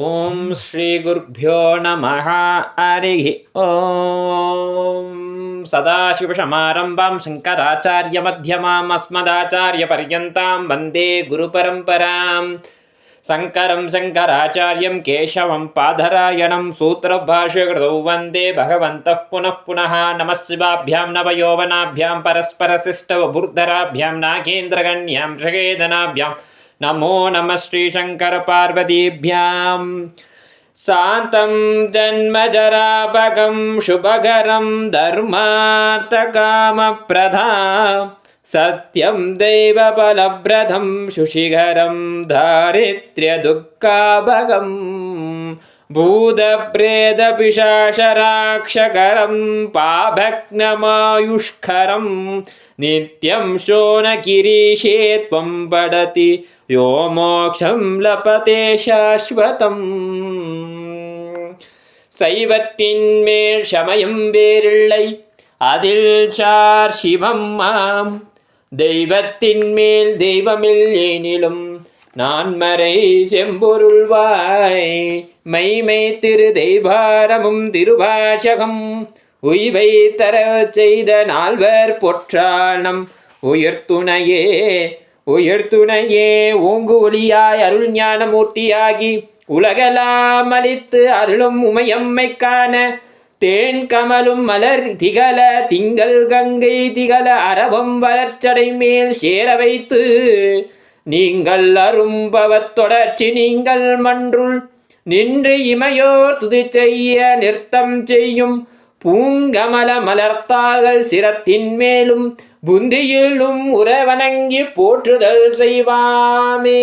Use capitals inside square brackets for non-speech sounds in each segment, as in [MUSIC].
ఓం శ్రీ గురుభ్యో నమ హరి. ఓం సదాశివసమారంభాం శంకరాచార్యమ్యమాం అస్మదాచార్యపర్యంతం వందే గురుపరంపరాం శంకరం శంకరాచార్యం కేశవం పాధరాయణం సూత్రభాష్యకృతౌ వందే భగవంతః పునః పునః. నమశివాభ్యాం నవయోవనాభ్యాం పరస్పరశిష్టవభూర్ధరాభ్యాం నాగేంద్రగణ్యాం షగేదనాభ్యాం नमो नमः श्रीशङ्करपार्वतीभ्यां शान्तं जन्मजरापकं शुभकरं धर्मार्थकामप्रधा। सत्यं दैवबलप्रदं शुशिखरं दारिद्र्यदुःखाभगम् भूतप्रेतपिशाशराक्षकरं पाभग्नमायुष्करं। नित्यं शोणकिरीशे त्वं पडति यो मोक्षं लपते शाश्वतम् சைவத்தின்மேல் சமயம் வேறில்லை அதில் சார் சிவம் மாம் தெய்வத்தின் மேல் தெய்வமில் ஏனிலும் நான்மறை செம்பொருள்வாய் மைமை திரு தெய்வாரமும் திருவாசகம் உய்வை தர செய்த நால்வர் பொற்றாளம் உயர்த்துணையே உயர்த்துணையே ஓங்கு ஒளியாய் அருள் ஞானமூர்த்தியாகி உலகலாம் அளித்து அருளும் உமையம்மை காண தேன் கமலும் மலர் திகழ திங்கள் கங்கை திகழ அரவம் வளர்ச்சடை மேல் சேர வைத்து நீங்கள் அரும்பவத் தொடர்ச்சி நீங்கள் மன்றுள் நின்று இமையோர் துதி செய்ய நிறுத்தம் செய்யும் பூங்கமல மலர்த்தாள்கள் சிரத்தின் மேலும் புந்தியிலும் உறவணங்கி போற்றுதல் செய்வாமே.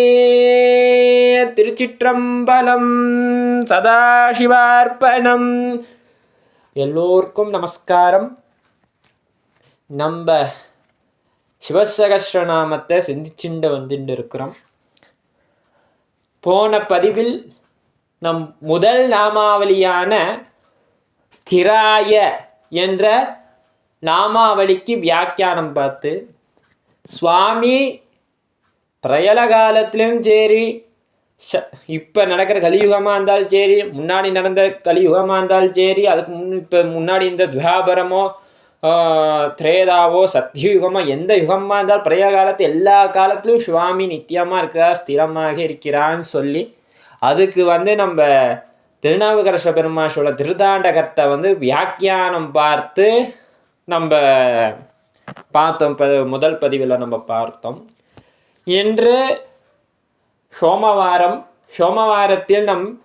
திருச்சிற்றம்பலம் சதாசிவார்ப்பணம். எல்லோருக்கும் நமஸ்காரம். நம்ம சிவசகஸ்ரநாமத்தை சிந்திச்சுண்டு வந்துட்டு இருக்கிறோம் போன பதிவில் நம் முதல் நாமாவளியான ஸ்திராய என்ற நாமாவளிக்கு வியாக்கியானம் பார்த்து சுவாமி பிரயல காலத்திலும் சரி இப்போ நடக்கிற கலியுகமாக இருந்தாலும் சரி முன்னாடி நடந்த கலியுகமாக இருந்தாலும் சரி அதுக்கு முன் இப்போ முன்னாடி இந்த துவாபரமோ ஆஹ், திரேதாவோ சத்தியுகமோ எந்த யுகமாக இருந்தாலும் பிரய காலத்து எல்லா காலத்திலும் சுவாமி நித்தியமாக இருக்கிறா ஸ்திரமாக இருக்கிறான்னு சொல்லி அதுக்கு வந்து நம்ம திருநாவுக்கரச பெருமாஷோட திருதாண்டகத்தை வந்து வியாக்கியானம் பார்த்து நம்ம பார்த்தோம் இப்போ முதல் பதிவில் நம்ம பார்த்தோம். இன்று சோமவாரம். சோமவாரத்தில் நம்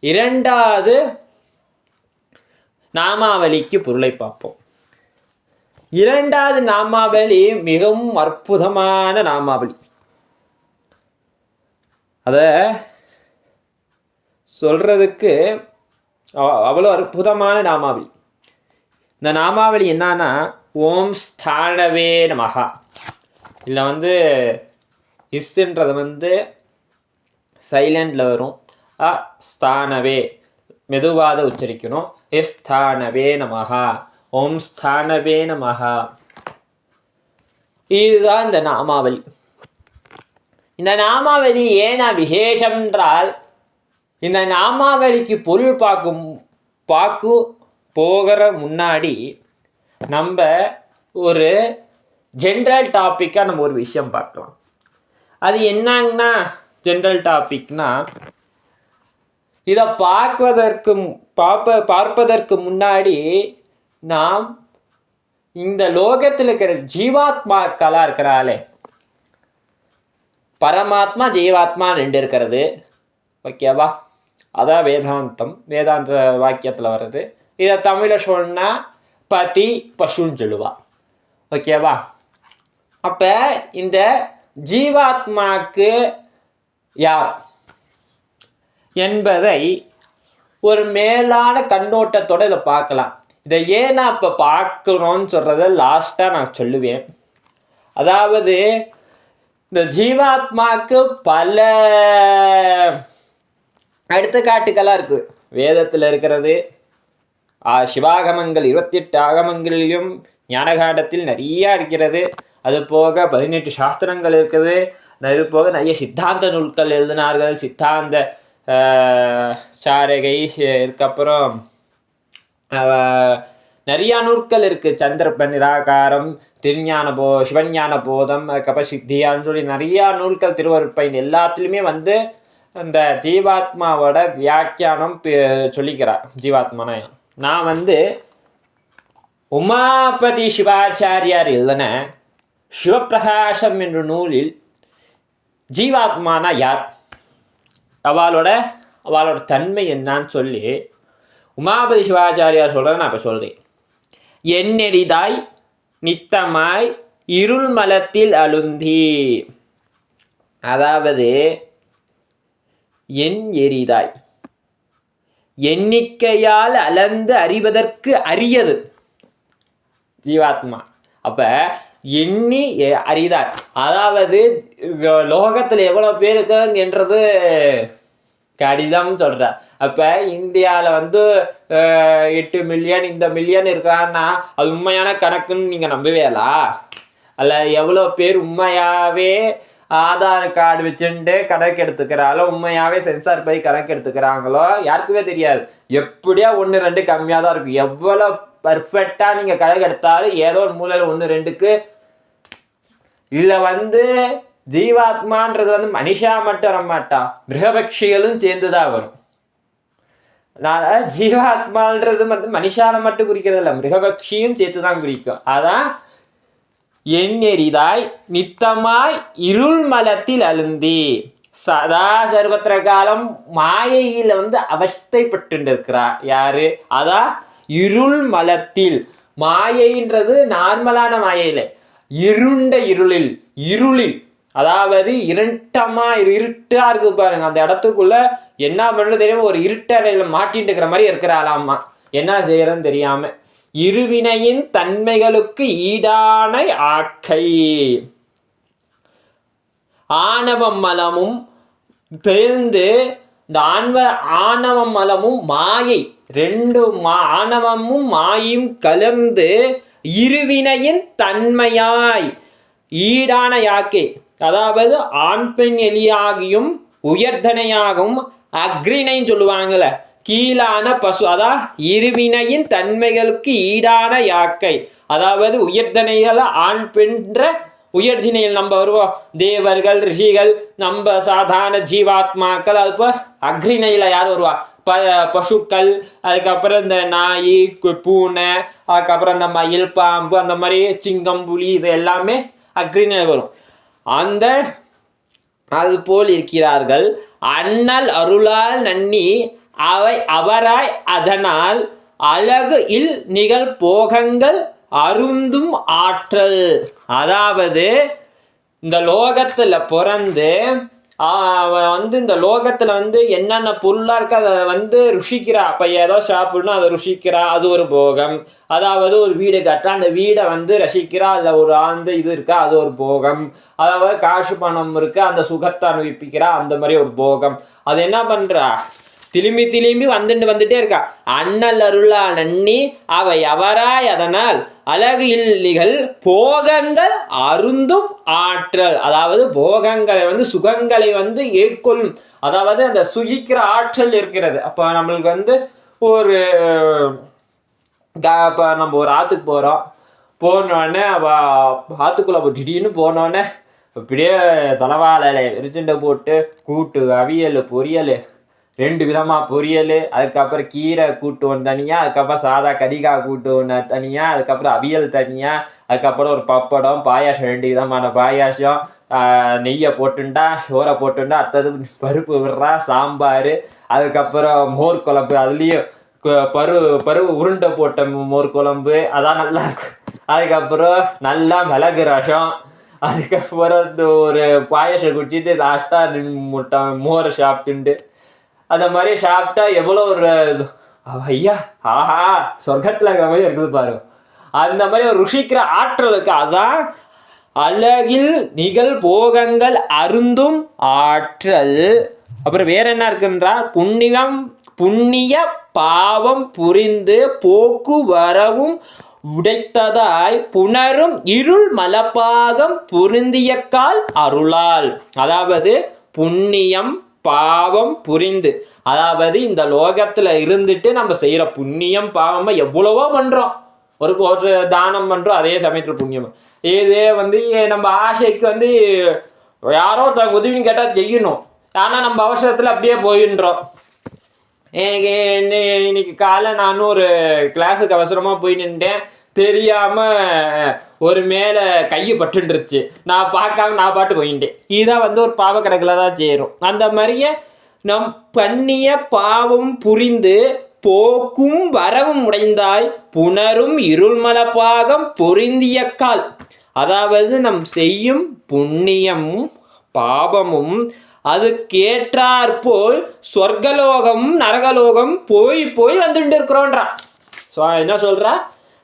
இரண்டாவது நாமாவளிக்கு பொருளை பார்ப்போம். இரண்டாவது நாமாவளி மிகவும் அற்புதமான நாமாவளி. அதை சொல்கிறதுக்கு அவ்வளோ அற்புதமான நாமாவளி. இந்த நாமாவளி என்னன்னா ஓம் ஸ்தானவே நமகா இதில் வந்து இஸ்ன்றது வந்து சைலண்டில் வரும். அ ஸ்தானவே. மெதுவாக உச்சரிக்கணும். ஸ்தானவே நமகா ஓம் ஸ்தானவே நமகா இதுதான் இந்த நாமாவளி. இந்த நாமாவளி ஏனா விசேஷம்ன்றால் இந்த நாமாவளிக்கு பொருள் பார்க்கும் பார்க்கும் போகிற முன்னாடி நம்ம ஒரு ஜென்ரல் டாப்பிக்காக நம்ம ஒரு விஷயம் பார்க்கலாம். அது என்னங்கன்னா ஜென்ரல் டாபிக்னா இதை பார்ப்பதற்கு பார்ப்ப பார்ப்பதற்கு முன்னாடி நாம் இந்த லோகத்தில் இருக்கிற ஜீவாத்மாக்களாக இருக்கிறாளே. பரமாத்மா ஜீவாத்மா ரெண்டு இருக்கிறது. ஓகேவா? அதான் வேதாந்தம் வேதாந்த வாக்கியத்தில் வர்றது. இதை தமிழில் சொன்னால் பதி பசுன்னு சொல்லுவா ஓகேவா அப்போ இந்த ஜீவாத்மாக்கு யார் என்பதை ஒரு மேலான கண்ணோட்டத்தோட இதை பார்க்கலாம் இதை ஏன் நான் இப்போ பார்க்குறோன்னு சொல்கிறத லாஸ்ட்டாக நான் சொல்லுவேன் அதாவது இந்த ஜீவாத்மாக்கு பல எடுத்துக்காட்டுகளாக இருக்குது வேதத்தில் இருக்கிறது ஆ, சிவாகமங்கள் இருபத்தெட்டு ஆகமங்களிலும் ஞானகாண்டத்தில் நிறையா இருக்கிறது. அது போக பதினெட்டு சாஸ்திரங்கள் இருக்குது. அது போக நிறைய சித்தாந்த நூல்கள் எழுதினார்கள். சித்தாந்த சாரகை இதுக்கப்புறம் நிறையா நூற்கள் இருக்குது சந்திரப்ப நிராகாரம் திருஞான போ சிவஞான போதம் அதுக்கப்புறம் சித்தியான்னு சொல்லி நிறையா நூல்கள் திருவருட்பயன் எல்லாத்துலேயுமே வந்து இந்த ஜீவாத்மாவோட வியாக்கியானம் சொல்லிக்கிறார். ஜீவாத்மானா நான் வந்து உமாபதி சிவாச்சாரியார் எழுதின சிவப்பிரகாசம் என்ற நூலில் ஜீவாத்மானா யார்? அவளோட அவளோட தன்மை என்னான்னு சொல்லி உமாபதி சிவாச்சாரியார் சொல்கிறத நான் இப்போ சொல்கிறேன் எண்ணெறிதாய் நித்தமாய் இருள் மலத்தில் அழுந்தி அதாவது என் எரிதாய். எண்ணிக்கையால் அளந்து அறிவதற்கு அரியது. ஜீவாத்மா. அப்ப எண்ணி அறிதார். அதாவது லோகத்தில் எவ்வளோ எவ்வளவு பேர் இருக்காங்கன்றது கடிதம் சொல்றார். அப்ப இந்தியாவில் வந்து எட்டு மில்லியன் இந்த மில்லியன் இருக்கான்னா அது உண்மையான கணக்குன்னு நீங்க நம்புவீங்களா அல்ல எவ்வளோ பேர் உண்மையாவே ஆதார் கார்டு வச்சுட்டு கணக்கு எடுத்துக்கிறாங்களோ உண்மையாகவே சென்சார் போய் கணக்கு எடுத்துக்கிறாங்களோ யாருக்குமே தெரியாது. எப்படியா ஒன்று ரெண்டு கம்மியாக தான் இருக்கும். எவ்வளோ பர்ஃபெக்டாக நீங்கள் கணக்கு எடுத்தாலும் ஏதோ ஒரு மூலையில் ஒன்று ரெண்டுக்கு. இதில் வந்து ஜீவாத்மான்றது வந்து மனுஷா மட்டும் வர மாட்டான். மிருகபக்ஷிகளும் சேர்ந்து தான் வரும். நான் ஜீவாத்மான்றது வந்து மனுஷால மட்டும் குறிக்கிறது இல்லை மிருகபக்ஷியும் சேர்த்து தான் குறிக்கும். அதான் எண்ணெறிதாய் நித்தமாய் இருள் மலத்தில் அழுந்தி. சதா சர்வத்திர காலம் மாயையில் வந்து அவஸ்தைப்பட்டுருக்கிறார் யாரு? அதான் இருள் மலத்தில் மாயைன்றது நார்மலான மாயையில். இருண்ட இருளில் இருளில். அதாவது இருட்டமா இரு- இருட்டா இருக்குது பாருங்க. அந்த இடத்துக்குள்ள என்ன பண்றது தெரியாம? ஒரு இருட்டறையில மாட்டின்னு இருக்கிற மாதிரி இருக்கிறாளாமா என்ன செய்யறன்னு தெரியாம. இருவினையின் தன்மைகளுக்கு ஈடான ஆக்கை. ஆணவம் மலமும் தெரிந்து இந்த ஆன்வ ஆணவம் மலமும் மாயை ரெண்டு மா ஆணவமும் மாயும் கலந்து இருவினையின் தன்மையாய் ஈடான யாக்கை அதாவது ஆண் பெண் எலியாகியும் உயர்தனையாகவும் அக்ரிணைன்னு சொல்லுவாங்கல்ல கீழான பசு அதான் இருவினையின் தன்மைகளுக்கு ஈடான யாக்கை. அதாவது உயர்தனைகளை ஆண் பெண்ற உயர்தினையில் நம்ம வருவோம். தேவர்கள் ரிஷிகள் நம்ம சாதாரண ஜீவாத்மாக்கள் அது இப்போ அக்ரிணையில் யார் வருவா? ப பசுக்கள் அதுக்கப்புறம் இந்த நாய் கு- பூனை அதுக்கப்புறம் இந்த மயில் பாம்பு அந்த மாதிரி சிங்கம் புலி இது எல்லாமே அக்ரிணையில் வரும். அந்த அது போல் இருக்கிறார்கள். அண்ணல் அருளால் நன்னி அவை அவராய் அதனால் அழகு இல் நிகழ் போகங்கள் அருந்தும் ஆற்றல். அதாவது இந்த லோகத்தில் பிறந்து அவன் வந்து இந்த லோகத்தில் வந்து என்னென்ன பொருளாக இருக்கு அதை வந்து ருஷிக்கிறா. அப்போ ஏதோ சாப்பிடணும் அதை ருஷிக்கிறா. அது ஒரு போகம். அதாவது ஒரு வீடு கட்டுறா. அந்த வீடை வந்து ரசிக்கிறா. அதில் ஒரு ஆழ்ந்த இது இருக்கா அது ஒரு போகம். அதாவது காசு பணம் இருக்கு அந்த சுகத்தை அனுபவிப்பிக்கிறா அந்த மாதிரி ஒரு போகம். அது என்ன பண்ணுறா திரும்பி திரும்பி வந்துட்டு வந்துட்டே இருக்கா. அண்ணல் அருளா நன்னி அவை எவராய் அதனால் அழகு இல்லிகள் போகங்கள் அருந்தும் ஆற்றல். அதாவது போகங்களை வந்து சுகங்களை வந்து ஏற்கொள்ளும். அதாவது அந்த சுகிக்கிற ஆற்றல் இருக்கிறது. அப்போ நம்மளுக்கு வந்து ஒரு இப்போ நம்ம ஒரு ஆற்றுக்கு போகிறோம் போனோடனே அவ ஆற்றுக்குள்ளே திடீர்னு போனோடனே அப்படியே தலைவாழை விரிச்சுண்டை போட்டு கூட்டு அவியல் பொரியல் ரெண்டு விதமாக பொரியல் அதுக்கப்புறம் கீரை கூட்டு ஒன்று தனியாக அதுக்கப்புறம் சாதா கறிக்காய் கூட்டு ஒன்று தனியாக அதுக்கப்புறம் அவியல் தனியாக அதுக்கப்புறம் ஒரு பப்படம் பாயாசம் ரெண்டு விதமான பாயாசம். நெய்யை போட்டுண்டா சோறை போட்டுண்டா அடுத்தது பருப்பு விடுறா சாம்பார் அதுக்கப்புறம் மோர் குழம்பு அதுலேயும் பரு பருவு உருண்டை போட்ட மோர் குழம்பு அதான் நல்லா இருக்கும். அதுக்கப்புறம் நல்லா மிளகு ரசம் அதுக்கப்புறம் ஒரு பாயாசம் குடிச்சிட்டு லாஸ்ட்டாக முட்டை மோரை சாப்பிட்டுண்டு. அந்த மாதிரி சாப்பிட்டா எவ்வளோ ஒரு இது. ஐயா ஆஹா சொர்க்கத்தில் இருக்கிற மாதிரி இருக்குது பாரு. அந்த மாதிரி ஒரு ருஷிக்கிற ஆற்றல் இருக்கு. அதான் அழகில் நிகழ் போகங்கள் அருந்தும் ஆற்றல். அப்புறம் வேற என்ன இருக்குன்றால் புண்ணியம் புண்ணிய பாவம் புரிந்து போக்கு வரவும் உடைத்ததாய் புணரும் இருள் மலப்பாகம் பொருந்தியக்கால் அருளால். அதாவது புண்ணியம் பாவம் புரிந்து. அதாவது இந்த லோகத்துல இருந்துட்டு நம்ம செய்யற புண்ணியம் பாவமா எவ்வளவோ பண்றோம். ஒரு ஒரு தானம் பண்றோம் அதே சமயத்துல புண்ணியம். இதே வந்து நம்ம ஆசைக்கு வந்து யாரோ உதவின்னு கேட்டா செய்யணும். ஆனா நம்ம அவசரத்துல அப்படியே போயின்றோம். எனக்கு இன்னைக்கு காலை நானும் ஒரு கிளாஸுக்கு அவசரமா போய் நின்றேன் தெரியாம ஒரு மேல கையை பட்டுருச்சு நான் பார்க்காம நான் பாட்டு போயிட்டேன். இதுதான் வந்து ஒரு பாவ கணக்கில் தான் சேரும். அந்த மாதிரியே நம் பண்ணிய பாவம் புரிந்து போக்கும் வரவும் உடைந்தாய் புணரும் இருள்மலப்பாகம் பொருந்திய கால். அதாவது நம் செய்யும் புண்ணியமும் பாவமும் கேட்டாற்போல் சொர்க்கலோகம் நரகலோகம் போய் போய் வந்துட்டு இருக்கிறோன்றா ஸோ என்ன சொல்கிறா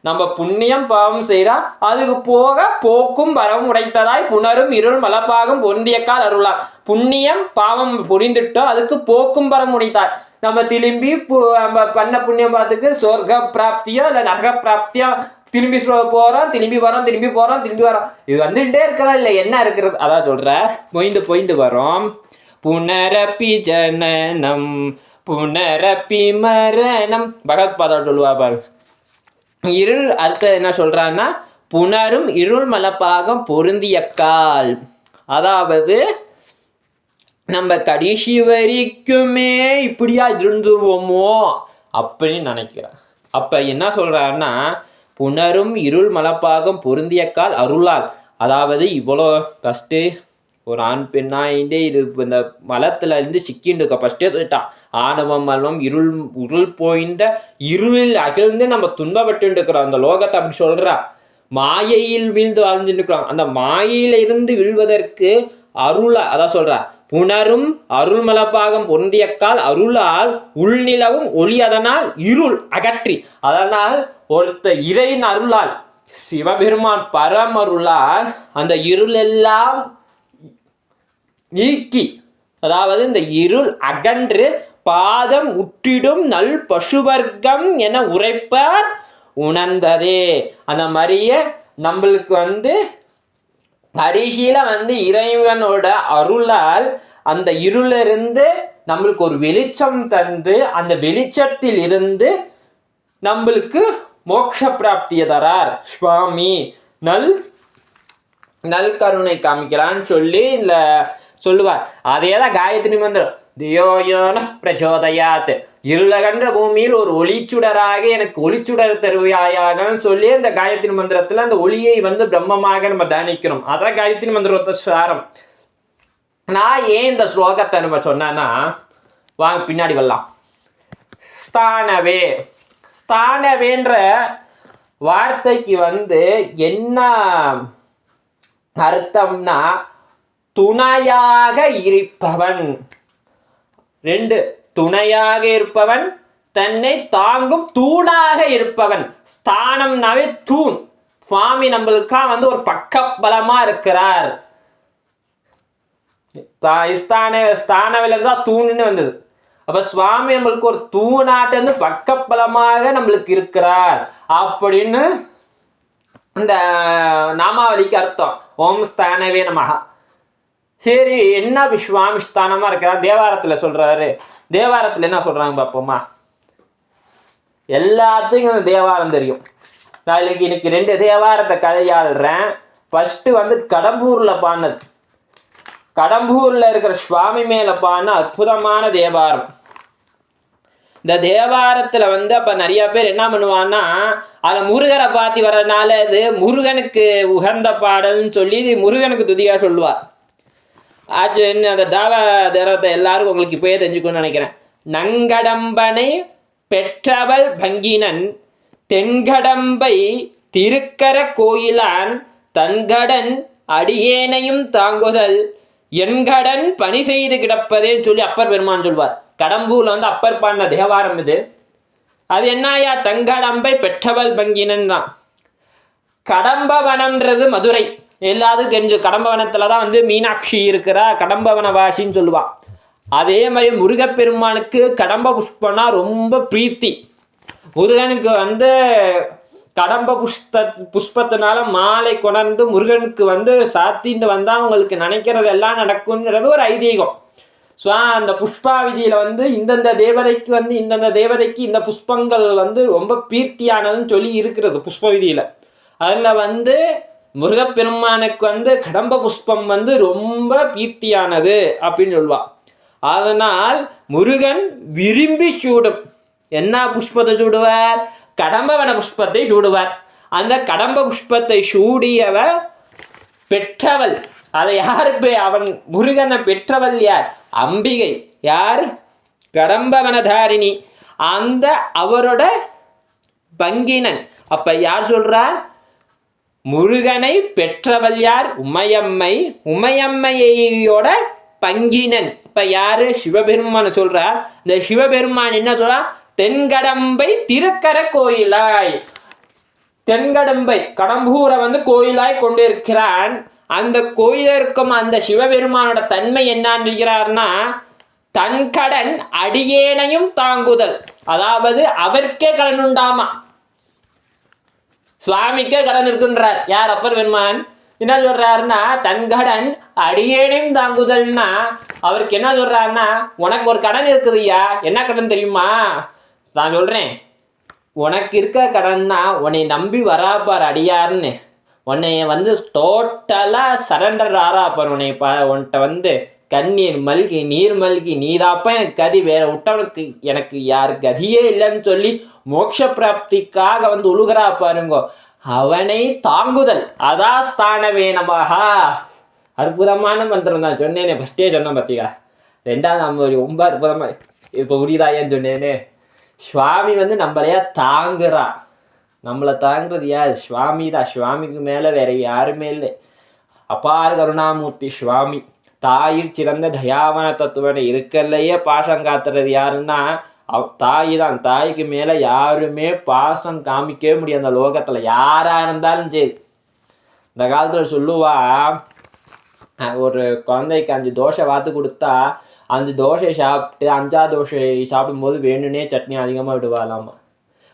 நம்ம புண்ணியம் பாவம் செய்கிறா அதுக்கு போக போக்கும் வரவும் உடைத்ததாய் புணரும் இருள் மலப்பாகும் பொருந்தியக்கால் அருளார். புண்ணியம் பாவம் புரிந்துட்டோ அதுக்கு போக்கும் வரம் உடைத்தார். நம்ம திரும்பி பு- நம்ம பண்ண புண்ணியம் பார்த்துக்கு சொர்க்க பிராப்தியோ இல்லை நரக பிராப்தியோ திரும்பி சொ- போறோம் திரும்பி வரோம் திரும்பி போறோம் திரும்பி வரோம். இது வந்துட்டே இருக்கிறா இல்லை என்ன இருக்கிறது? அதான் சொல்ற பொயிண்டு பொய்ந்து வரோம். புனரப்பி ஜனனம் புனரப்பி மரணம். பகவத்பாதா சொல்லுவா பாரு. இருள் அடுத்த என்ன சொல்கிறான்னா புனரும் இருள் மலப்பாகம் பொருந்திய கால். அதாவது நம்ம கடைசி வரைக்குமே இப்படியா இருந்துருவோமோ அப்படின்னு நினைக்கிறேன் அப்போ என்ன சொல்கிறான்னா புனரும் இருள் மலப்பாகம் பொருந்திய கால் அருளால். அதாவது இவ்வளோ ஃபஸ்ட்டு ஒரு ஆண் பெண்ணாயிண்டே இது இந்த மலத்தில் இருந்து சிக்கின்னு இருக்க ஃபஸ்ட்டே சொல்லிட்டான் ஆணவம் மலம் இருள் உருள் போயின்ற இருளில் அகிழ்ந்து நம்ம துன்பப்பட்டு இருக்கிறோம் அந்த லோகத்தை அப்படி சொல்கிறா மாயையில் வீழ்ந்து வாழ்ந்துட்டு இருக்கிறோம் அந்த மாயையில இருந்து வீழ்வதற்கு அருளா அதான் சொல்கிறா புணரும் அருள்மலப்பாகம் பொருந்தியக்கால் அருளால் உள்நிலவும் ஒளி அதனால் இருள் அகற்றி அதனால் ஒருத்த இறையின் அருளால் சிவபெருமான் பரமருளால் அந்த இருள் எல்லாம் நீக்கி. அதாவது இந்த இருள் அகன்று பாதம் உற்றிடும் நல் பசுவர்க்கம் என உரைப்பார் உணர்ந்ததே. அந்த மாதிரியே நம்மளுக்கு வந்து கடைசியில் வந்து இறைவனோட அருளால் அந்த இருளிலிருந்து நம்மளுக்கு ஒரு வெளிச்சம் தந்து அந்த வெளிச்சத்தில் இருந்து நம்மளுக்கு மோட்ச பிராப்தியை தரார். சுவாமி நல் நல் கருணை காமிக்கிறான்னு சொல்லி இல்லை சொல்லுவார். அதே தான் காயத்ரி மந்திரம். தியோயோன பிரச்சோதயாத். இருளகன்ற பூமியில் ஒரு ஒளிச்சுடராக எனக்கு ஒளிச்சுடர் தருவாயாகன்னு சொல்லி அந்த காயத்ரி மந்திரத்தில் அந்த ஒளியை வந்து பிரம்மமாக நம்ம தானிக்கிறோம் அதான் காயத்ரி மந்திரத்தை சாரம். நான் ஏன் இந்த ஸ்லோகத்தை நம்ம சொன்னேன்னா வாங்க பின்னாடி வரலாம். ஸ்தானவே. ஸ்தானவேன்ற வார்த்தைக்கு வந்து என்ன அர்த்தம்னா துணையாக இருப்பவன். ரெண்டு துணையாக இருப்பவன் தன்னை தாங்கும் தூணாக இருப்பவன். ஸ்தானம்னாவே தூண். சுவாமி நம்மளுக்கா வந்து ஒரு பக்கபலமா இருக்கிறார். ஸ்தான விலகுதான் தூண்னு வந்தது. அப்ப சுவாமி நம்மளுக்கு ஒரு தூணாட்ட வந்து பக்கபலமாக நம்மளுக்கு இருக்கிறார். அப்படின்னு இந்த நாமாவளிக்கு அர்த்தம். ஓம் ஸ்தானவே நமகா சரி என்ன விஸ்வாமி ஸ்தானமா இருக்கிறார் தேவாரத்துல சொல்றாரு. தேவாரத்துல என்ன சொல்றாங்க பாப்போமா எல்லாத்துக்கும் தேவாரம் தெரியும். நான் இன்னைக்கு ரெண்டு தேவாரத்தை கதையாடுறேன் ஃபர்ஸ்ட் வந்து கடம்பூர்ல பாடினது. கடம்பூர்ல இருக்கிற சுவாமி மேல பாடின அற்புதமான தேவாரம். இந்த தேவாரத்துல வந்து அப்ப நிறைய பேர் என்ன பண்ணுவான்னா அதை முருகரை பார்த்து வர்றதுனால இது முருகனுக்கு உகந்த பாடல்னு சொல்லி முருகனுக்கு துதியா சொல்லுவார். ஆச்சு என்ன அந்த தாவா தேவத்தை எல்லாருக்கும் உங்களுக்கு இப்போயே தெரிஞ்சுக்கணும்னு நினைக்கிறேன். நங்கடம்பனை பெற்றவள் பங்கினன் தென்கடம்பை திருக்கர கோயிலான் தன்கடன் அடியேனையும் தாங்குதல் என்கடன் பணி செய்து கிடப்பதேன்னு சொல்லி அப்பர் பெருமான் சொல்வார். கடம்பூரில் வந்து அப்பர் பாடின தேவாரம் இது. அது என்னையா தங்கடம்பை பெற்றவள் பங்கினன் தான். கடம்பவனம்ன்றது மதுரை. எல்லாத்துக்கும் தெரிஞ்சு கடம்பவனத்தில் தான் வந்து மீனாட்சி இருக்கிறா கடம்பவனவாசின்னு சொல்லுவான். அதே மாதிரி முருகப்பெருமானுக்கு கடம்ப புஷ்பம்னா ரொம்ப பிரீத்தி. முருகனுக்கு வந்து கடம்ப புஷ்ப புஷ்பத்தினால மாலை கொணர்ந்து முருகனுக்கு வந்து சாத்தின்னு வந்தால் அவங்களுக்கு நினைக்கிறது எல்லாம் நடக்கும்ன்றது ஒரு ஐதீகம். ஸோ அந்த புஷ்பாவிதியில் வந்து இந்தந்த தேவதைக்கு வந்து இந்தந்த தேவதைக்கு இந்த புஷ்பங்கள் வந்து ரொம்ப பீர்த்தியானதுன்னு சொல்லி இருக்கிறது புஷ்ப விதியில் அதில் வந்து முருகப்பெருமானுக்கு வந்து கடம்ப புஷ்பம் வந்து ரொம்ப பீர்த்தியானது அப்படின்னு சொல்லுவாள் அதனால் முருகன் விரும்பி சூடும். என்ன புஷ்பத்தை சூடுவார்? கடம்பவன புஷ்பத்தை சூடுவார். அந்த கடம்ப புஷ்பத்தை சூடியவ பெற்றவள். அதை யார் பெ- அவன் முருகனை பெற்றவள் யார்? அம்பிகை. யார்? கடம்பவனதாரிணி. அந்த அவரோட பங்கினன். அப்ப யார் சொல்றார் முருகனை பெற்றவள் யார் உமையம்மை உமையம்மையோட பங்கினன். இப்ப யாரு? சிவபெருமான சொல்றார் இந்த சிவபெருமான் என்ன சொல்றா? தென்கடம்பை திருக்கர கோயிலாய். தென்கடம்பை கடம்பூரை வந்து கோயிலாய் கொண்டிருக்கிறான். அந்த கோயில இருக்கும் அந்த சிவபெருமானோட தன்மை என்னன்னு தன் கடன் அடியேனையும் தாங்குதல். அதாவது அவருக்கே கடன் உண்டாமா? சுவாமிக்கே கடன் இருக்குன்றார் யார் அப்பர் பெருமான்? என்ன சொல்றாருன்னா தன் கடன் அடியேனையும் தாங்குதல்னா அவருக்கு என்ன சொல்றாருன்னா உனக்கு ஒரு கடன் இருக்குதுய்யா என்ன கடன் தெரியுமா? நான் சொல்றேன். உனக்கு இருக்க கடன்னா உன்னை நம்பி வராப்பார் அடியார்னு. உன்னை வந்து டோட்டலாக சரண்டர் ஆறாப்பார் உன்னை ப உன்கிட்ட வந்து கண்ணீர் மல்கி நீர் மல்கி நீதாப்பா எனக்கு கதி. வேற விட்டவனுக்கு எனக்கு யார் கதியே இல்லைன்னு சொல்லி மோட்ச பிராப்திக்காக வந்து உழுகிறா பாருங்கோ. அவனை தாங்குதல். அதா ஸ்தானவே நமஹா அற்புதமான மந்திரம் தான். சொன்னேனே ஃபஸ்ட்டே சொன்னேன் பார்த்தீங்களா ரெண்டாவது நம்ம ரொம்ப அற்புதமாக இப்போ புரியுதாயேன்னு சொன்னேனே? சுவாமி வந்து நம்மளையா தாங்குறா. நம்மளை தாங்குறது யார்? சுவாமி தான் சுவாமிக்கு மேலே வேற யாருமே இல்லை. அபார கருணாமூர்த்தி சுவாமி. தாயிற் சிறந்த தயாவன தத்துவனை இருக்கல்லையே பாசம் காத்துறது யாருன்னா அவ் தாய் தான் தாய்க்கு மேலே யாருமே பாசம் காமிக்கவே முடியாது அந்த லோகத்தில். யாராக இருந்தாலும் சரி. இந்த காலத்தில் சொல்லுவா ஒரு குழந்தைக்கு அஞ்சு தோசை வாத்து கொடுத்தா அஞ்சு தோசையை சாப்பிட்டு அஞ்சா தோசை சாப்பிடும்போது வேணும்னே சட்னி அதிகமாக விடுவாளாமா.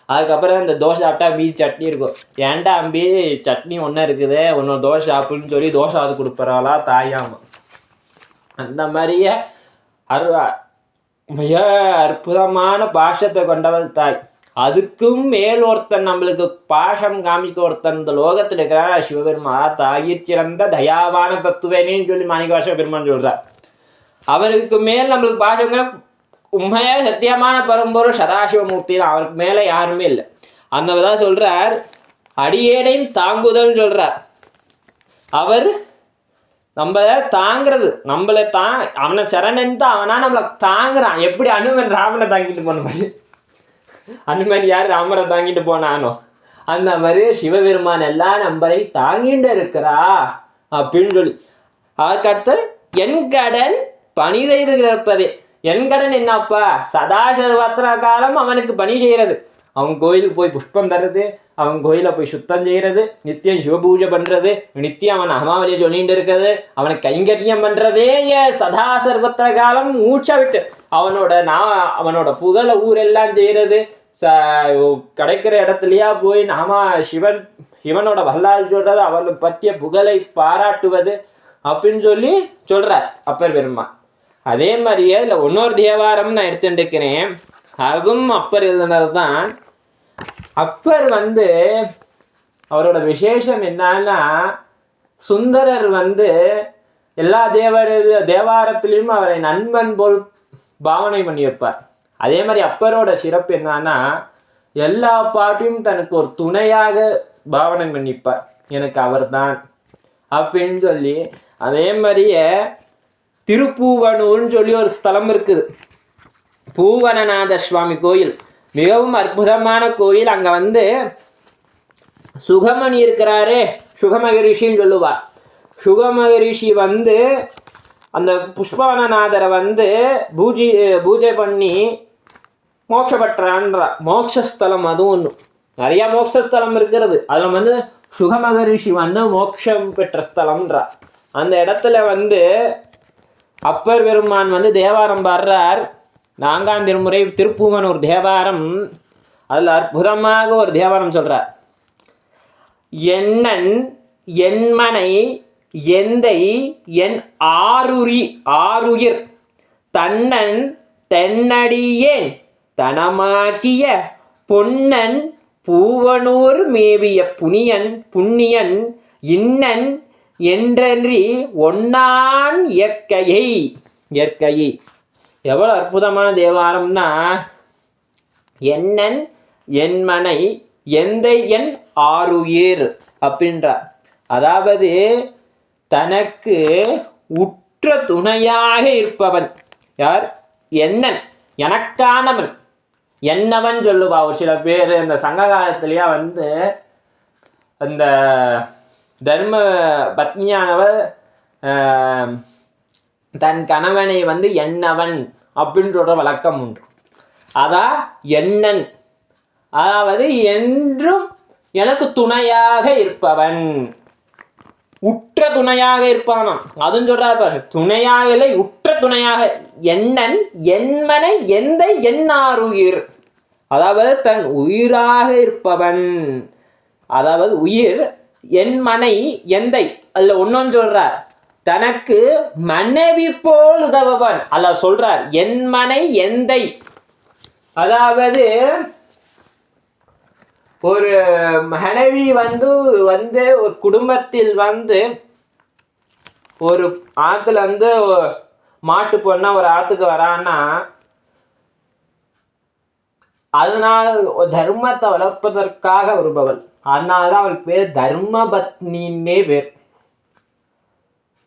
அதுக்கப்புறம் இந்த தோசை சாப்பிட்டா மீதி சட்னி இருக்கும். ஏன்டா அம்பி சட்னி ஒன்றா இருக்குது ஒன்று தோசை சாப்பிடுன்னு சொல்லி தோசை அது கொடுப்பறாளா தாயாமா. அந்த மாதிரியே அரு மிக அற்புதமான பாஷத்தை கொண்டவள் தாய். அதுக்கும் மேல் ஒருத்தன் நம்மளுக்கு பாஷம் காமிக்க ஒருத்தன் இந்த லோகத்தில் இருக்கிறார் சிவபெருமா தாயிற் சிறந்த தயாவான தத்துவேனேன்னு சொல்லி மாணிக்கவாச பெருமான் சொல்கிறார் அவருக்கு மேல் நம்மளுக்கு பாஷங்கிற உண்மையாக சத்தியமான பரம்பொருள் சதாசிவமூர்த்தி தான் அவருக்கு மேலே யாருமே இல்லை. அந்த தான் சொல்கிறார் அடியேனையும் தாங்குதல்னு சொல்கிறார் அவர் நம்மளை தாங்கிறது நம்மளை தா அவனை சரணன் தான் அவனா நம்மளை தாங்குறான். எப்படி அனுமன் ராமனை தாங்கிட்டு போன மாதிரி? அனுமன் யார்? ராமரை தாங்கிட்டு போனானோ? அந்த மாதிரி சிவபெருமான் எல்லாம் நம்மளை தாங்கிட்டு இருக்கிறா அப்படின்னு சொல்லி. அதுக்கடுத்து என் கடன் பணி செய்து இருப்பதே என் கடன் என்னப்பா? சதா சர்வத்திர காலம் அவனுக்கு பணி செய்கிறது. அவன் கோயிலுக்கு போய் புஷ்பம் தர்றது அவன் கோயிலை போய் சுத்தம் செய்கிறது நித்தியம் சிவபூஜை பண்ணுறது நித்தியம் அவன் அகமாவலியை சொல்லிட்டு இருக்கிறது அவனை கைங்கரியம் பண்ணுறதே சதா சர்வத்திர காலம் மூச்சா விட்டு. அவனோட நான் அவனோட புகழ ஊரெல்லாம் செய்கிறது ச கிடைக்கிற இடத்துலையா போய் நாம சிவன் சிவனோட வரலாறு சொல்றது அவனை பற்றிய புகழை பாராட்டுவது அப்படின்னு சொல்லி சொல்கிறார் அப்பர் பெருமான். அதே மாதிரியே இல்லை இன்னொரு தேவாரம் நான் எடுத்துட்டுருக்கிறேன் அதுவும் அப்பர் எழுதினது தான் அப்பர் வந்து அவரோட விசேஷம் என்னன்னா சுந்தரர் வந்து எல்லா தேவர் தேவாரத்திலையும் அவரை நண்பன் போல் பாவனை பண்ணி வைப்பார் அதே மாதிரி அப்பரோட சிறப்பு என்னன்னா எல்லா பாட்டையும் தனக்கு ஒரு துணையாக பாவனை பண்ணிப்பார். எனக்கு அவர்தான் அப்படின்னு சொல்லி அதே மாதிரியே திருப்பூவனூர்னு சொல்லி ஒரு ஸ்தலம் இருக்குது. பூவனநாத சுவாமி கோயில். மிகவும் அற்புதமான கோயில். அங்கே வந்து சுகமணி இருக்கிறாரே. சுகமகரிஷின்னு சொல்லுவார். சுகமகரிஷி வந்து அந்த புஷ்பவனநாதரை வந்து பூஜை பூஜை பண்ணி மோட்சப்பற்றான்றா மோட்சஸ்தலம் அதுவும் ஒன்று நிறையா மோட்சஸ்தலம் இருக்கிறது. அதில் வந்து சுகமகரிஷி வந்து மோட்சம் பெற்ற ஸ்தலம்ன்றா. அந்த இடத்துல வந்து அப்பர் பெருமான் வந்து தேவாரம் பாடுறார். நான்காம் திருமுறை திருப்பூவன் ஒரு தேவாரம். அதில் அற்புதமாக ஒரு தேவாரம் சொல்கிறார் எண்ணன் என்மனை எந்தை என் ஆருரி ஆருயிர் தன்னன் தென்னடியேன் தனமாக்கிய பொன்னன் பூவனூர் மேவிய புனியன் புண்ணியன் இன்னன் என்றன்றி ஒன்னான் இயற்கையை இயற்கையை. எவ்வளோ அற்புதமான தேவாரம்னா என்னன் என் மனை எந்தை என் ஆறுயிர் அப்படின்றார் அதாவது தனக்கு உற்ற துணையாக இருப்பவன். யார்? என்னன் எனக்கானவன். என்னவன் சொல்லுவா. ஒரு சில பேர் இந்த சங்க காலத்திலேயே வந்து அந்த தர்ம பத்னியானவர் தன் கணவனை வந்து என்னவன் அப்படின்னு சொல்கிற வழக்கம் உண்டு. அதான் என்னன் அதாவது என்றும் எனக்கு துணையாக இருப்பவன். உற்ற துணையாக இருப்பானாம் அதுவும் சொல்கிறா பாரு. துணையாக இல்லை உற்ற துணையாக. எண்ணன் என்மனை எந்த எண்ணாருயிர். அதாவது தன் உயிராக இருப்பவன். அதாவது உயிர் என் மனை எந்தை. அல்ல ஒன்னொன்னு சொல்கிறார் தனக்கு மனைவி போல் உதவுவன் அல்ல சொல்றார் என் மனை எந்தை. அதாவது ஒரு மனைவி வந்து வந்து ஒரு குடும்பத்தில் வந்து ஒரு ஆத்துல வந்து மாட்டு பொண்ணா ஒரு ஆத்துக்கு வரான்னா அதனால் தர்மத்தை வளர்ப்பதற்காக வருபவள். அதனால தான் அவளுக்கு பேர் தர்மபத்னின்னே பேர்.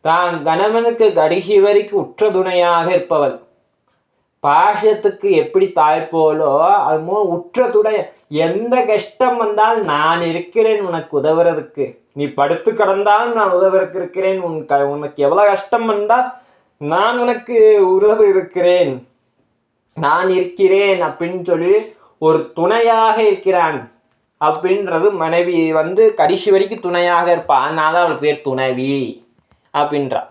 தான் கணவனுக்கு கடைசி வரைக்கும் உற்ற துணையாக இருப்பவள். பாஷத்துக்கு எப்படி தாய் போலோ அதுமோ உற்ற துணை. எந்த கஷ்டம் வந்தால் நான் இருக்கிறேன் உனக்கு உதவுறதுக்கு. நீ படுத்து கடந்தாலும் நான் உதவுறதுக்கு இருக்கிறேன். உன் க உனக்கு எவ்வளோ கஷ்டம் வந்தால் நான் உனக்கு உதவு இருக்கிறேன். நான் இருக்கிறேன் அப்படின்னு சொல்லி ஒரு துணையாக இருக்கிறான் அப்படின்றது மனைவி வந்து கடைசி வரைக்கும் துணையாக இருப்பான் அதனால தான் அவள் பேர் துணைவி. அப்படின்றா.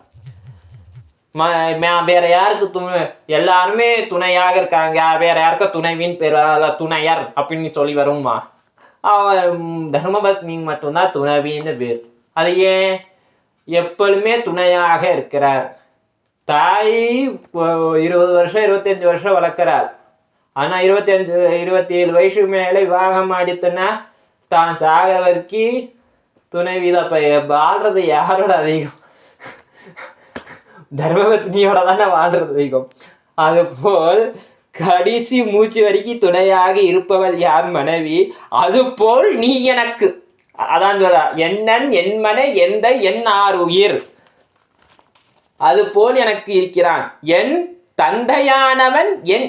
ம வேற யாருக்கு துணை எல்லாருமே துணையாக இருக்காங்க. வேற யாருக்கும் துணைவின்னு பேர் துணையர் அப்படின்னு சொல்லி வரும்மா. அவன் தர்மபத்னி மட்டும்தான் துணைவின்னு பேர். அது ஏன்? எப்பொழுதுமே துணையாக இருக்கிறார். தாய் இருபது வருஷம் இருபத்தஞ்சு வருஷம் வளர்க்குறாள். ஆனால் இருபத்தஞ்சு இருபத்தி ஏழு வயசு மேலே விவாகம் ஆடித்துன்னா தான் சாகிற வரைக்கும் துணைவி தான் இப்போ வாழ்றது யாரோட அதிகம்? [LAUGHS] தர்மபத்னியோட தானே வாழ்றது அதிகம் அதுபோல் கடைசி மூச்சு வரைக்கும் துணையாக இருப்பவள் யார் மனைவி? அதுபோல் நீ எனக்கு. அதான் சொல்ற என்னன் என் மனை எந்த என் ஆறு உயிர்? அதுபோல் எனக்கு இருக்கிறான் என் தந்தையானவன் என்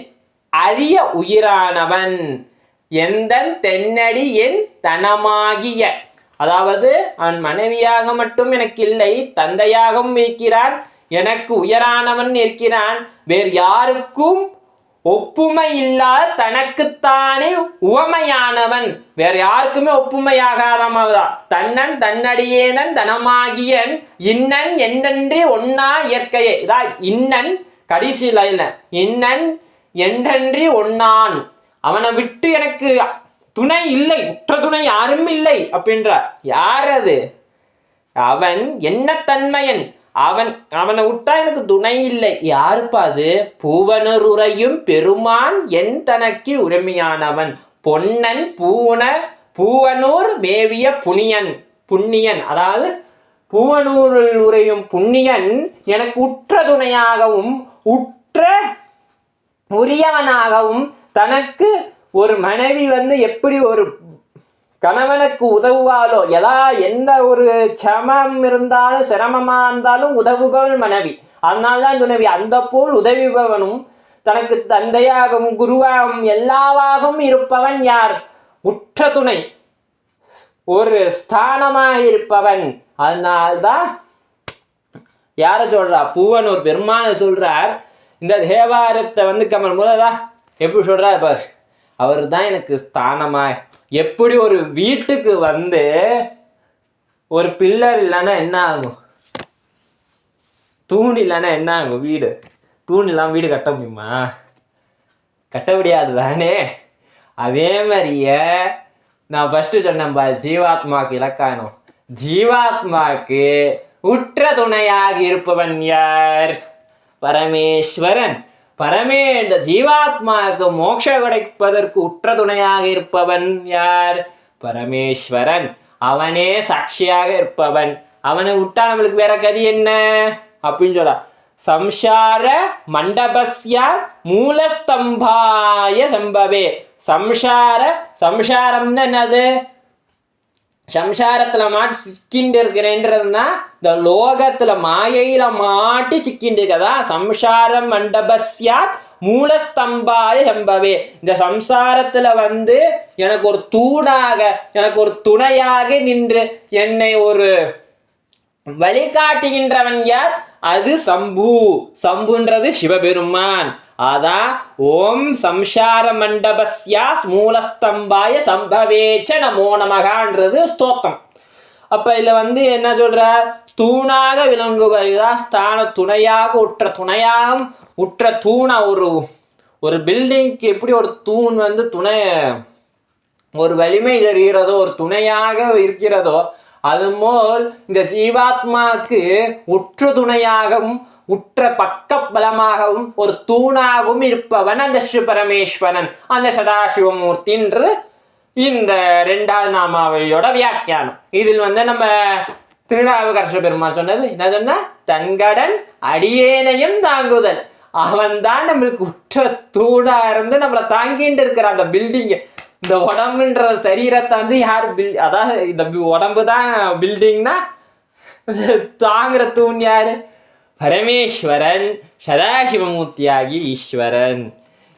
அரிய உயிரானவன். எந்தன் தென்னடி என் தனமாகிய அதாவது அவன் மனைவியாக மட்டும் எனக்கு இல்லை தந்தையாகவும் இருக்கிறான் எனக்கு உயரானவன் இருக்கிறான் வேறு யாருக்கும் ஒப்புமை இல்லாத தனக்குத்தானே உவமையானவன். வேற யாருக்குமே ஒப்புமையாகாதவன் தன்னன் தன்னடியேனன் தனமாகியன் இன்னன் என்னன்றி ஒன்னா இயற்கையே. இதான் இன்னன் கடைசி லைன்ல இன்னன் என்றன்றி ஒன்னான் அவனை விட்டு எனக்கு துணை இல்லை உற்ற துணை யாரும் இல்லை அப்படின்றார். யார் அது? அவன் என்ன தன்மையன் அவன் அவனை விட்டா எனக்கு துணை இல்லை. யாருப்பா அது? பூவனர் உரையும் பெருமான் என் தனக்கு உரிமையானவன். பொன்னன் பூவன பூவனூர் மேவிய புனியன் புண்ணியன். அதாவது பூவனூரில் உரையும் புண்ணியன் எனக்கு உற்ற துணையாகவும் உற்ற உரியவனாகவும் தனக்கு ஒரு மனைவி வந்து எப்படி ஒரு கணவனுக்கு உதவுவாளோ எதா எந்த ஒரு சமம் இருந்தாலும் சிரமமாக இருந்தாலும் உதவுபவள் மனைவி. அதனால்தான் துணைவி அந்த போல் உதவிபவனும் தனக்கு தந்தையாகவும் குருவாகவும் எல்லாவாகவும் இருப்பவன் யார்? உற்ற துணை. ஒரு ஸ்தானமாக இருப்பவன். அதனால்தான் யாரை சொல்றா? ஒரு பெருமானை சொல்றார். இந்த தேவாரத்தை வந்து கமல் முதலா எப்படி சொல்றார் பார்? அவர் தான் எனக்கு ஸ்தானமா எப்படி ஒரு வீட்டுக்கு வந்து ஒரு பில்லர் இல்லைன்னா என்ன ஆகும்? தூண் இல்லைன்னா என்ன ஆகும் வீடு? தூண் இல்லாமல் வீடு கட்ட முடியுமா? கட்ட முடியாது தானே அதே மாதிரியே நான் ஃபஸ்ட்டு சொன்னேன் பா ஜீவாத்மாக்கு இலக்கானம் ஜீவாத்மாக்கு உற்ற துணையாக இருப்பவன் யார்? பரமேஸ்வரன். பரமே இந்த ஜீவாத்மாவுக்கு மோட்ச கிடைப்பதற்கு உற்ற துணையாக இருப்பவன் யார்? பரமேஸ்வரன். அவனே சாட்சியாக இருப்பவன். அவனை விட்டா நம்மளுக்கு வேற கதி என்ன? அப்படின்னு சொல்ல சம்சார மண்டபஸ்ய மூலஸ்தம்பாய சம்பவே. சம்சார சம்சாரம்னு என்னது? சம்சாரத்தில் மாட்டி சிக்கிண்டு இருக்கிறேன்றதுனா இந்த லோகத்தில் மாயையில் மாட்டி சிக்கிண்டு இருக்கதா? சம்சாரம் மண்டபஸ்யாத் மூலஸ்தம்பாய சம்பவே. இந்த சம்சாரத்தில் வந்து எனக்கு ஒரு தூணாக எனக்கு ஒரு துணையாக நின்று என்னை ஒரு வழிகாட்டுகின்றவன் யார்? அது சம்பு. சம்புன்றது சிவபெருமான். அதான் ஓம் சம்சார மண்டபஸ்யா மூலஸ்தம்பாய சம்பவேச்ச நமோ நமகான்றது ஸ்தோத்தம். அப்ப இதுல வந்து என்ன சொல்றார் தூணாக விளங்குவதுதான் ஸ்தான துணையாக உற்ற துணையாகும் உற்ற தூணா ஒரு ஒரு பில்டிங்க்கு எப்படி ஒரு தூண் வந்து துணை ஒரு வலிமை தருகிறதோ ஒரு துணையாக இருக்கிறதோ அதுபோல் இந்த ஜீவாத்மாவுக்கு உற்று துணையாகவும் உற்ற பக்க பலமாகவும் ஒரு தூணாகவும் இருப்பவன் அந்த ஸ்ரீ பரமேஸ்வரன் அந்த சதாசிவமூர்த்தின்றது இந்த ரெண்டாவது நாமாவளியோட வியாக்கியானம். இதில் வந்து நம்ம திருநாவுக்கரசு பெருமாள் சொன்னது என்ன சொன்னா? தன்கடன் அடியேனையும் தாங்குதல். அவன் தான் நம்மளுக்கு உற்ற தூணா இருந்து நம்மளை தாங்கிட்டு இருக்கிற அந்த பில்டிங்கை இந்த உடம்புன்ற சரீரத்தை வந்து யார் பில் அதாவது இந்த உடம்பு தான் பில்டிங்னா தாங்குற தூண் யாரு? பரமேஸ்வரன் சதாசிவமூர்த்தியாகி ஈஸ்வரன்.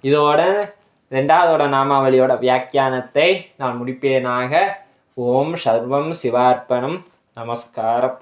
இதோட ரெண்டாவதோட நாமாவளியோட வியாக்கியானத்தை நான் முடிப்பேனாக. ஓம் சர்வம் சிவார்ப்பணம். நமஸ்காரம்.